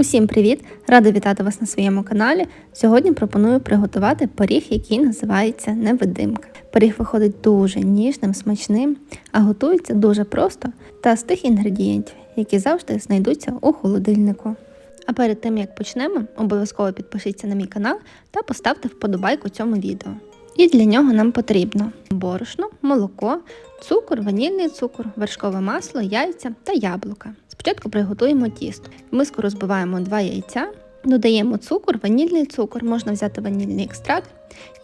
Усім привіт! Рада вітати вас на своєму каналі. Сьогодні пропоную приготувати пиріг, який називається невидимка. Пиріг виходить дуже ніжним, смачним, а готується дуже просто та з тих інгредієнтів, які завжди знайдуться у холодильнику. А перед тим як почнемо, обов'язково підпишіться на мій канал та поставте вподобайку цьому відео. І для нього нам потрібно борошно, молоко, цукор, ванільний цукор, вершкове масло, яйця та яблука. Спочатку приготуємо тісто. В миску розбиваємо 2 яйця, додаємо цукор, ванільний цукор, можна взяти ванільний екстракт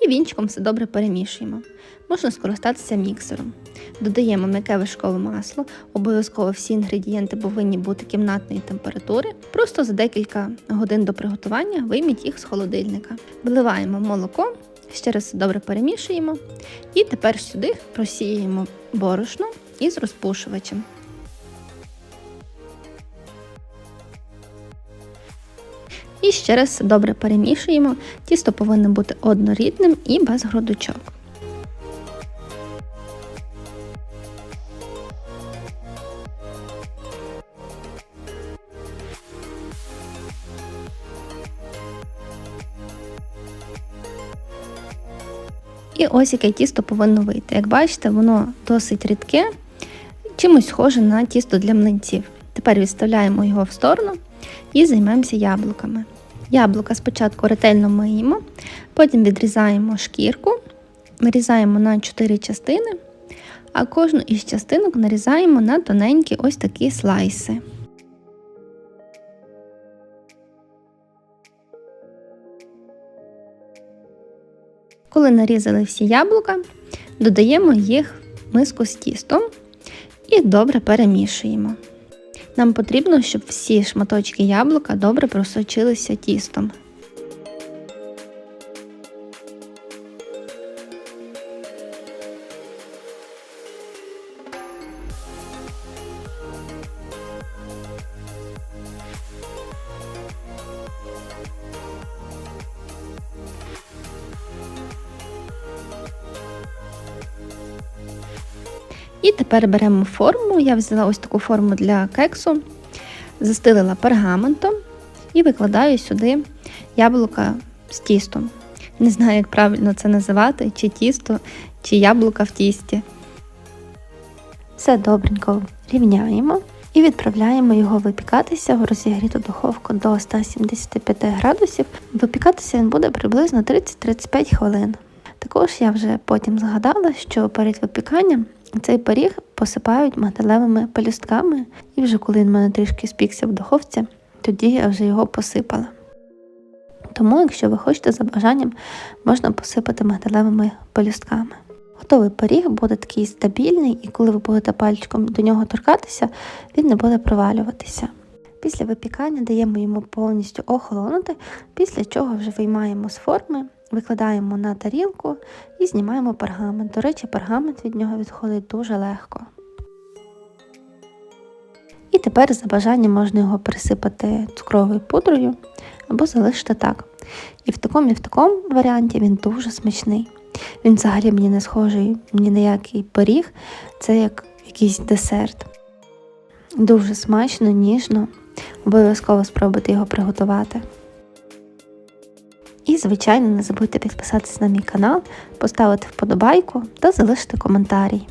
і вінчиком все добре перемішуємо. Можна скористатися міксером. Додаємо м'яке вершкове масло, обов'язково всі інгредієнти повинні бути кімнатної температури. Просто за декілька годин до приготування вийміть їх з холодильника. Вливаємо молоко, ще раз добре перемішуємо. І тепер сюди просіємо борошно із розпушувачем. І ще раз добре перемішуємо. Тісто повинно бути однорідним і без грудочок. І ось яке тісто повинно вийти. Як бачите, воно досить рідке, чимось схоже на тісто для млинців. Тепер відставляємо його в сторону і займемося яблуками. Яблука спочатку ретельно миємо, потім відрізаємо шкірку, нарізаємо на 4 частини, а кожну із частинок нарізаємо на тоненькі ось такі слайси. Коли нарізали всі яблука, додаємо їх в миску з тістом і добре перемішуємо. Нам потрібно, щоб всі шматочки яблука добре просочилися тістом. І тепер беремо форму. Я взяла ось таку форму для кексу, застелила пергаментом і викладаю сюди яблука з тістом. Не знаю, як правильно це називати, чи тісто, чи яблука в тісті. Все добренько рівняємо і відправляємо його випікатися в розігріту духовку до 175 градусів. Випікатися він буде приблизно 30-35 хвилин. Також я вже потім згадала, що перед випіканням цей пиріг посипають мигдалевими пелюстками, і вже коли він мене трішки спікся в духовці, тоді я вже його посипала. Тому, якщо ви хочете за бажанням, можна посипати мигдалевими пелюстками. Готовий пиріг буде такий стабільний, і коли ви будете пальчиком до нього торкатися, він не буде провалюватися. Після випікання даємо йому повністю охолонути, після чого вже виймаємо з форми, викладаємо на тарілку і знімаємо пергамент. До речі, пергамент від нього відходить дуже легко. І тепер за бажанням можна його присипати цукровою пудрою або залишити так. І в такому і в такому варіанті він дуже смачний. Він взагалі мені не схожий ні на який пиріг, це як якийсь десерт. Дуже смачно, ніжно. Обов'язково спробуйте його приготувати. І, звичайно, не забудьте підписатися на мій канал, поставити вподобайку та залишити коментарій.